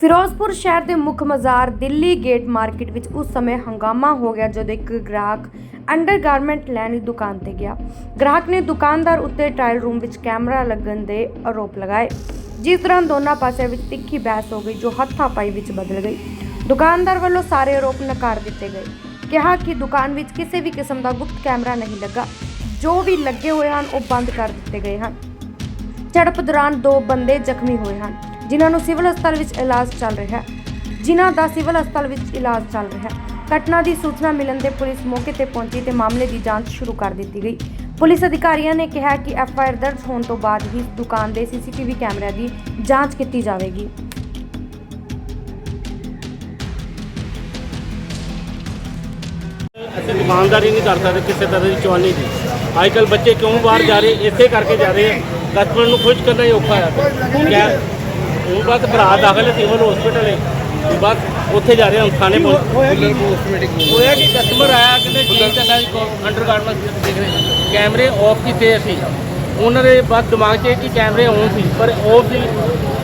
ਫਿਰੋਜ਼ਪੁਰ ਸ਼ਹਿਰ ਦੇ ਮੁੱਖ ਬਾਜ਼ਾਰ ਦਿੱਲੀ ਗੇਟ ਮਾਰਕੀਟ ਵਿੱਚ ਉਸ ਸਮੇਂ ਹੰਗਾਮਾ ਹੋ ਗਿਆ ਜਦੋਂ ਇੱਕ ਗ੍ਰਾਹਕ ਅੰਡਰਗਾਰਮੈਂਟ ਲੈਣ ਦੀ ਦੁਕਾਨ ਤੇ ਗਿਆ। ਗ੍ਰਾਹਕ ਨੇ ਦੁਕਾਨਦਾਰ ਉੱਤੇ ਟ੍ਰਾਇਲ ਰੂਮ ਵਿੱਚ ਕੈਮਰਾ ਲੱਗਣ ਦੇ ਆਰੋਪ ਲਗਾਏ, ਜਿਸ ਦੌਰਾਨ ਦੋਨਾਂ ਪਾਸਿਆਂ ਵਿੱਚ ਤਿੱਖੀ ਬਹਿਸ ਹੋ ਗਈ ਜੋ ਹੱਥਾਪਾਈ ਵਿੱਚ ਬਦਲ ਗਈ। ਦੁਕਾਨਦਾਰ ਵੱਲੋਂ ਸਾਰੇ ਆਰੋਪ ਨਕਾਰ ਦਿੱਤੇ ਗਏ। ਕਿਹਾ ਕਿ ਦੁਕਾਨ ਵਿੱਚ ਕਿਸੇ ਵੀ ਕਿਸਮ ਦਾ ਗੁਪਤ ਕੈਮਰਾ ਨਹੀਂ ਲੱਗਾ। ਜੋ ਵੀ ਲੱਗੇ ਹੋਏ ਹਨ ਉਹ ਬੰਦ ਕਰ ਦਿੱਤੇ ਗਏ ਹਨ। ਝੜਪ ਦੌਰਾਨ ਦੋ ਬੰਦੇ ਜ਼ਖਮੀ ਹੋਏ ਹਨ। ਜਿਨ੍ਹਾਂ ਨੂੰ ਸਿਵਲ ਹਸਪਤਾਲ ਵਿੱਚ ਇਲਾਜ ਚੱਲ ਰਿਹਾ ਹੈ ਜਿਨ੍ਹਾਂ ਦਾ ਸਿਵਲ ਹਸਪਤਾਲ ਵਿੱਚ ਇਲਾਜ ਚੱਲ ਰਿਹਾ ਹੈ। ਘਟਨਾ ਦੀ ਸੂਚਨਾ ਮਿਲਣ ਤੇ ਪੁਲਿਸ ਮੌਕੇ ਤੇ ਪਹੁੰਚੀ ਤੇ ਮਾਮਲੇ ਦੀ ਜਾਂਚ ਸ਼ੁਰੂ ਕਰ ਦਿੱਤੀ ਗਈ। ਪੁਲਿਸ ਅਧਿਕਾਰੀਆਂ ਨੇ ਕਿਹਾ ਕਿ ਐਫ ਆਈ ਆਰ ਦਰਜ ਹੋਣ ਤੋਂ ਬਾਅਦ ਹੀ ਦੁਕਾਨ ਦੇ ਸੀਸੀਟੀਵੀ ਕੈਮਰਿਆਂ ਦੀ ਜਾਂਚ ਕੀਤੀ ਜਾਵੇਗੀ। ਅਸੀਂ ਦੁਕਾਨਦਾਰੀ ਨਹੀਂ ਕਰ ਸਕਦੇ ਕਿਸੇ ਤਰ੍ਹਾਂ ਦੀ ਚਵਾਨੀ ਦੀ। ਅੱਜ ਕੱਲ ਬੱਚੇ ਕਿਉਂ ਬਾਹਰ ਜਾ ਰਹੇ? ਇਸੇ ਕਰਕੇ ਜਾ ਰਹੇ ਆ। ਕਸਟਮਰ ਨੂੰ ਖੁਸ਼ ਕਰਨਾ ਹੀ ਔਖਾ ਆ। ਕਿਆ ਉਹ ਬਸ ਭਰਾ ਦਾਖਲ ਹੈ ਸਿਵਲ ਹਸਪੀਟਲ ਹੈ। ਵੀ ਬਸ ਉੱਥੇ ਜਾ ਰਹੇ ਹਾਂ ਥਾਣੇ ਪਹੁੰਚ ਹੋਇਆ ਕਿ? ਕਸਟਮਰ ਆਇਆ ਕਹਿੰਦੇ ਚੇਂਜ ਕਰਨਾ ਜੀ ਅੰਡਰਗਾਰਮੈਂਟ ਦੇਖ ਰਹੇ ਕੈਮਰੇ ਆਫ ਕੀਤੇ ਅਸੀਂ। ਉਹਨਾਂ ਦੇ ਬਸ ਦਿਮਾਗ 'ਚ ਇਹ ਕਿ ਕੈਮਰੇ ਔਨ ਸੀ ਪਰ ਆਫ ਸੀ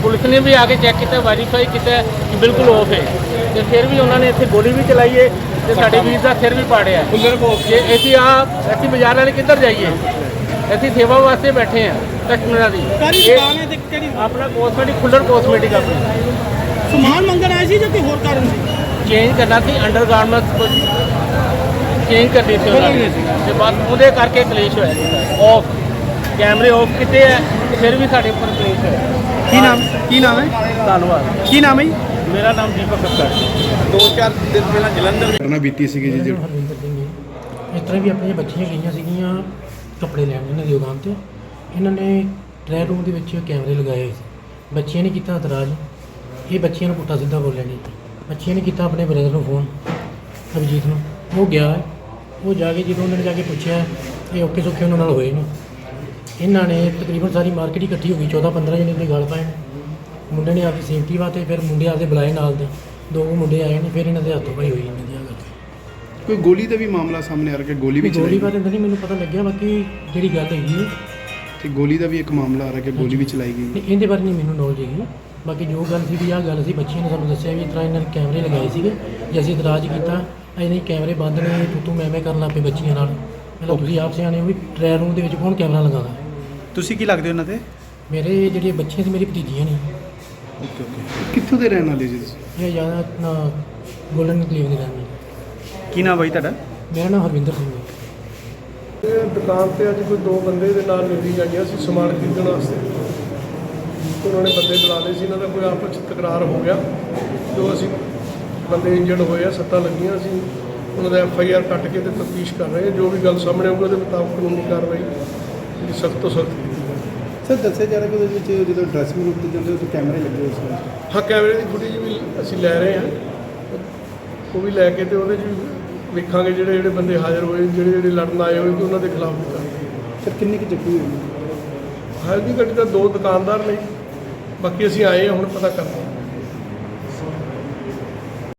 ਪੁਲਿਸ ਨੇ ਵੀ ਆ ਕੇ ਚੈੱਕ ਕੀਤਾ ਵੈਰੀਫਾਈ ਕੀਤਾ ਕਿ ਬਿਲਕੁਲ ਆਫ ਹੈ। ਤੇ ਫਿਰ ਵੀ ਉਹਨਾਂ ਨੇ ਇੱਥੇ ਗੋਲੀ ਵੀ ਚਲਾਈ ਹੈ ਤੇ ਸਾਡੇ ਵੀਰ ਦਾ ਸਿਰ ਵੀ ਪਾੜਿਆ ਜੇ ਅਸੀਂ ਆ ਅਸੀਂ ਬਾਜ਼ਾਰ ਵਾਲੇ ਕਿੱਧਰ ਜਾਈਏ? ਅਸੀਂ ਸੇਵਾ ਵਾਸਤੇ ਬੈਠੇ ਆ ਕਸਟਮਰਾਂ ਦੀ ਕਾਹਦੀ ਇਹ ਦੁਕਾਨ ਹੈ ਤੇ ਕਿਹੜੀ? ਆਪਣਾ ਕੋਸਮੈਟਿਕ ਖੁੱਲਰ ਕੋਸਮੈਟਿਕ ਆਪਣੀ। ਸਮਾਨ ਮੰਗਣ ਆਏ ਸੀ ਜਾਂ ਕੋਈ ਹੋਰ ਕਾਰਨ ਸੀ? ਚੇਂਜ ਕਰਨਾ ਸੀ ਅੰਡਰਗਾਰਮੈਂਟਸ ਚੇਂਜ ਕਰਨੀ ਸੀ ਉਹਨਾਂ ਨੇ। ਤੇ ਬਸ ਉਹਦੇ ਕਰਕੇ ਕਲੇਸ਼ ਹੋਇਆ ਸੀ। ਆਫ ਕੈਮਰੇ ਆਫ ਕੀਤੇ ਤੇ ਫਿਰ ਵੀ ਸਾਡੇ ਉੱਪਰ ਕਲੇਸ਼ ਹੋਇਆ। ਕੀ ਨਾਮ ਕੀ ਨਾਮ ਹੈ? ਧੰਨਵਾਦ। ਕੀ ਨਾਮ ਹੈ ਜੀ? ਮੇਰਾ ਨਾਮ ਦੀਪਕ ਕੱਕੜ ਦੋ ਚਾਰ ਦਿਨ ਪਹਿਲਾਂ ਜਲੰਧਰ ਘਟਨਾ ਬੀਤੀ ਸੀਗੀ ਜੀ ਜਿਹੜੀ ਹਰਵਿੰਦਰ ਸਿੰਘ ਜੀ। ਇਸ ਤਰ੍ਹਾਂ ਵੀ ਆਪਣੀਆਂ ਬੱਚੀਆਂ ਗਈਆਂ ਸੀਗੀਆਂ ਕੱਪੜੇ ਲੈਣ ਇਹਨਾਂ ਦੀ ਦੁਕਾਨ ਤੇ। ਇਹਨਾਂ ਨੇ ਟ੍ਰੈ ਰੂਮ ਦੇ ਵਿੱਚ ਕੈਮਰੇ ਲਗਾਏ ਹੋਏ ਸੀ। ਬੱਚਿਆਂ ਨੇ ਕੀਤਾ ਇਤਰਾਜ਼। ਇਹ ਬੱਚਿਆਂ ਨੂੰ ਪੁੱਠਾ ਸਿੱਧਾ ਬੋਲਿਆ ਨਹੀਂ। ਬੱਚਿਆਂ ਨੇ ਕੀਤਾ ਆਪਣੇ ਬ੍ਰਦਰ ਨੂੰ ਫੋਨ ਅਭਿਜੀਤ ਨੂੰ। ਉਹ ਗਿਆ। ਉਹ ਜਾ ਕੇ ਜਦੋਂ ਉਹਨਾਂ ਨੇ ਜਾ ਕੇ ਪੁੱਛਿਆ ਇਹ ਓਕੇ ਸੋਕੇ ਉਹਨਾਂ ਨਾਲ ਹੋਏ ਨੇ। ਇਹਨਾਂ ਨੇ ਤਕਰੀਬਨ ਸਾਰੀ ਮਾਰਕੀਟ ਹੀ ਇਕੱਠੀ ਹੋ ਗਈ 14 15 ਜਣੇ ਦੇ ਗੱਲ ਪਾਏ ਮੁੰਡੇ ਨੇ ਆਪਦੀ ਸੇਫਟੀ ਵਾਸਤੇ ਫਿਰ ਮੁੰਡੇ ਆਪਦੇ ਬੁਲਾਏ ਨਾਲ ਦੇ। ਦੋ ਮੁੰਡੇ ਆਏ ਨੇ ਫਿਰ ਇਹਨਾਂ ਦੇ ਹੱਥੋਂ ਪਾਈ ਹੋਈ ਇਹਨਾਂ ਦੀ ਗੱਲ। ਕੋਈ ਗੋਲੀ ਦਾ ਵੀ ਮਾਮਲਾ ਸਾਹਮਣੇ ਆ ਰਿਹਾ ਕਿ ਗੋਲੀ ਵੀ ਗੋਲੀ ਚਲਾਈ ਬਾਰੇ ਤਾਂ ਨਹੀਂ ਮੈਨੂੰ ਪਤਾ ਲੱਗਿਆ ਬਾਕੀ ਜਿਹੜੀ ਗੱਲ ਹੈਗੀ ਕਿ ਗੋਲੀ ਦਾ ਵੀ ਇੱਕ ਮਾਮਲਾ ਆ ਰਿਹਾ ਕਿ ਗੋਲੀ ਵੀ ਚਲਾਈ ਤੇ ਗਈ ਇਹਦੇ ਬਾਰੇ ਨਹੀਂ ਮੈਨੂੰ ਨੌਲੇਜ ਹੈਗੀ। ਬਾਕੀ ਜੋ ਗੱਲ ਸੀ ਵੀ ਆਹ ਗੱਲ ਸੀ ਬੱਚਿਆਂ ਨੇ ਸਾਨੂੰ ਦੱਸਿਆ ਵੀ ਇਸ ਤਰ੍ਹਾਂ ਇਹਨਾਂ ਨੇ ਕੈਮਰੇ ਲਗਾਏ ਸੀਗੇ ਜੇ ਅਸੀਂ ਇਤਰਾਜ਼ ਕੀਤਾ ਨਹੀਂ ਕੈਮਰੇ ਬੰਦ ਨੇ ਤੂੰ ਤੂੰ ਮੈਂ ਮੈਂ ਕਰਨ ਲੱਗ ਪਏ ਬੱਚੀਆਂ ਨਾਲ। ਪਹਿਲਾਂ ਤੁਸੀਂ ਆਪ ਸਿਆਣੇ ਹੋ ਵੀ ਟ੍ਰੈ ਰੂਮ ਦੇ ਵਿੱਚ ਕੌਣ ਕੈਮਰਾ ਲਗਾਉਂਦਾ? ਤੁਸੀਂ ਕੀ ਲੱਗਦੇ ਹੋ ਉਹਨਾਂ ਤੇ? ਮੇਰੇ ਜਿਹੜੇ ਬੱਚੇ ਸੀ ਮੇਰੀ ਭਤੀਜੀਆਂ ਨੇ। ਓਕੇ ਓਕੇ ਕਿੱਥੋਂ ਦੇ ਰਹਿਣ ਵਾਲੇ ਜੀ ਤੁਸੀਂ? ਇਹ ਜ਼ਿਆਦਾ ਨਾ ਗੋਲਡਨ ਕਲੀਵ ਦੇ ਰਹਿਣ ਵਾਲੇ। ਕੀ ਨਾਮ ਬਾਈ ਤੁਹਾਡਾ? ਮੇਰਾ ਨਾਮ ਹਰਵਿੰਦਰ ਸਿੰਘ ਹੈ। ਦੁਕਾਨ ਤੇ ਅੱਜ ਕੋਈ ਦੋ ਬੰਦੇ ਦੇ ਨਾਲ ਮਿਲੀ ਆਈਆਂ ਸੀ ਸਮਾਨ ਖਰੀਦਣ ਵਾਸਤੇ। ਉਹਨਾਂ ਨੇ ਬੰਦੇ ਬੁਲਾ ਲਏ ਸੀ ਇਹਨਾਂ ਦਾ ਕੋਈ ਆਪਸ ਚ ਤਕਰਾਰ ਹੋ ਗਿਆ। ਜੋ ਅਸੀਂ ਬੰਦੇ ਇੰਜਰਡ ਹੋਏ ਆ ਸੱਟਾਂ ਲੱਗੀਆਂ ਸੀ ਉਹਨਾਂ ਦਾ ਐਫ ਆਈ ਆਰ ਕੱਟ ਕੇ ਤੇ ਤਫਤੀਸ਼ ਕਰ ਰਹੇ ਹਾਂ ਜੋ ਵੀ ਗੱਲ ਸਾਹਮਣੇ ਆਊਗੀ ਉਹਦੇ ਮੁਤਾਬਕ ਕਾਨੂੰਨੀ ਕਾਰਵਾਈ ਜਿਹੜੀ ਸਖਤ ਤੋਂ ਸਖਤ ਕੀਤੀ ਸਰ ਦੱਸਿਆ ਜਾ ਰਿਹਾ ਕਿ ਉਹਦੇ ਵਿੱਚ ਜਦੋਂ ਡਰੈਸਿੰਗ ਰੂਮ ਤੇ ਜਾਂਦੇ ਉੱਥੇ ਕੈਮਰੇ ਲੱਗੇ ਹੋਏ ਸੀ। ਹਾਂ ਕੈਮਰੇ ਦੀ ਫੁਟੇਜ ਵੀ ਅਸੀਂ ਲੈ ਰਹੇ ਹਾਂ ਉਹ ਵੀ ਲੈ ਕੇ ਤੇ ਉਹਦੇ 'ਚ ਵੀ ਵੇਖਾਂਗੇ ਜਿਹੜੇ ਜਿਹੜੇ ਬੰਦੇ ਹਾਜ਼ਰ ਹੋਏ ਜਿਹੜੇ ਜਿਹੜੇ ਲੜਨ ਆਏ ਹੋਏ ਤੇ ਉਹਨਾਂ ਦੇ ਖਿਲਾਫ ਵੀ ਕਰਾਂਗੇ ਸਰ ਕਿੰਨੀ ਕੁ ਜ਼ਖਮੀ ਹੋਈ ਹਾਲ ਦੀ ਘਟੀ ਤਾਂ ਦੋ ਦੁਕਾਨਦਾਰ ਨੇ। ਬਾਕੀ ਅਸੀਂ ਆਏ ਹਾਂ ਹੁਣ ਪਤਾ ਕਰਦੇ ਹਾਂ